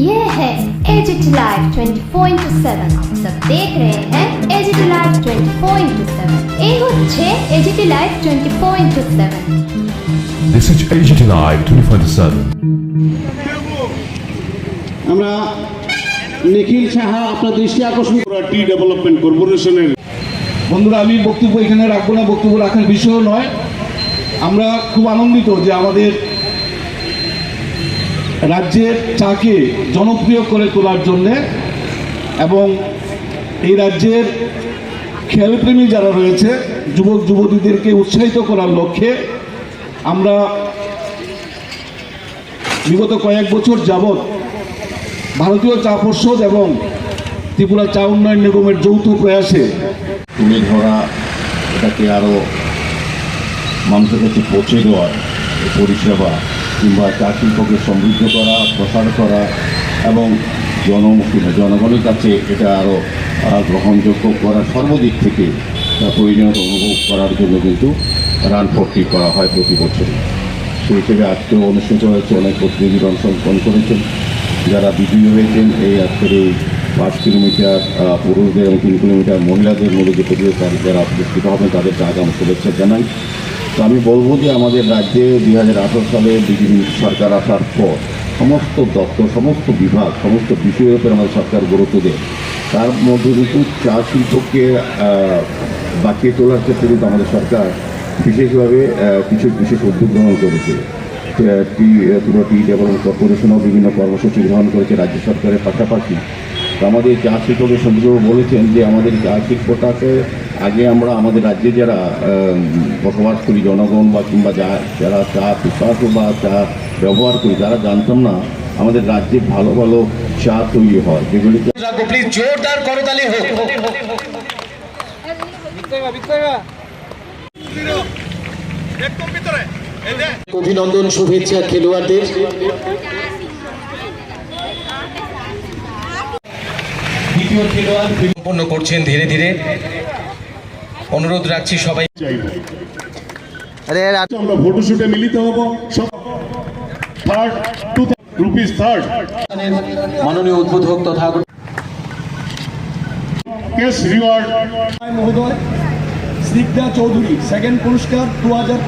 ये है agit live 24 into seven आप सब देख रहे हैं एजिट लाइव 24 इंटू सेवन এই হচ্ছে AGT live 24 into seven This is AGT Live 24/7. আমরা নিখিল সাহা আপনার দৃষ্টি আকর্ষণ ত্রিপুরা টি ডেভেলপমেন্ট কর্পোরেশনের বন্ধুরা আমি বক্তব্য এখানে রাখবো না বক্তব্য রাখার বিষয় নয় আমরা খুব আনন্দিত যে আমাদের রাজ্যের চাকে জনপ্রিয় করে তোলার জন্যে এবং এই রাজ্যের খেলপ্রেমী যারা রয়েছে, যুবক যুবতীদেরকে উৎসাহিত করার লক্ষ্যে আমরা বিগত কয়েক বছর যাবৎ ভারতীয় চা পর্ষদ এবং ত্রিপুরা চা উন্নয়ন নিগমের যৌথ প্রয়াসে তুলে ধরা এটাকে আরও মানুষের কাছে পৌঁছে দেওয়া এই পরিষেবা কিংবা চা শিল্পকে সমৃদ্ধ করা, প্রসার করা এবং জনমুখী জনগণের কাছে এটা আরও গ্রহণযোগ্য করা সর্বদিক থেকে প্রয়োজনীয়তা অনুভব করার জন্য কিন্তু রান ফোরটি করা হয় প্রতি বছর সেই হিসেবে আজকেও অনুষ্ঠিত হয়েছে, অনেক প্রতিনিধিরা অংশগ্রহণ করেছেন, যারা বিজয়ী হয়েছেন। এই আজকের এই পাঁচ কিলোমিটার পুরুষদের এবং তিন কিলোমিটার মহিলাদের মধ্যে যে প্রতিযোগিতা যারা প্রস্তুত হবেন তাদেরকে আগাম শুভেচ্ছা জানাই। তো আমি বলব যে আমাদের রাজ্যে দুই হাজার আঠারো সালে বিজেপি সরকার আসার পর সমস্ত দপ্তর, সমস্ত বিভাগ, সমস্ত বিষয়ের উপর আমাদের সরকার গুরুত্ব দেয় তার মধ্যে কিন্তু চা শিল্পকে বাঁচিয়ে তোলার ক্ষেত্রে কিন্তু আমাদের সরকার বিশেষভাবে কিছু বিশেষ উদ্যোগ গ্রহণ করেছে। টি ডেভেলপমেন্ট কর্পোরেশনও বিভিন্ন কর্মসূচি গ্রহণ করেছে রাজ্য সরকারের পাশাপাশি। আমাদের চা শিল্পকে সঞ্জীব বলেছেন যে আমাদের চা শিল্পটাকে আগে আমরা আমাদের রাজ্যে যারা বসবাস করি জনগণ বা কিংবা যা যারা চা পিপাসু বা চা ব্যবহার করি তারা জানতাম না আমাদের রাজ্যে ভালো ভালো চা তৈরি হয়। যেগুলিকে রাখব প্লিজ জোরদার করতালি হোক। অভিনন্দন শুভেচ্ছা খেলোয়াড়দের। দ্বিতীয় খেলোয়াড় সম্পন্ন করছেন ধীরে ধীরে। অনুরোধ রাখছি সবাই। আমরা ফটোশুটে মিলিত হব। থার্ড টু রুপিস থার্ড মাননীয় উদ্বোধক তথা কেস রিওয়ার্ড মহোদয় স্নিগ্ধা চৌধুরী সেকেন্ড পুরস্কার দু হাজার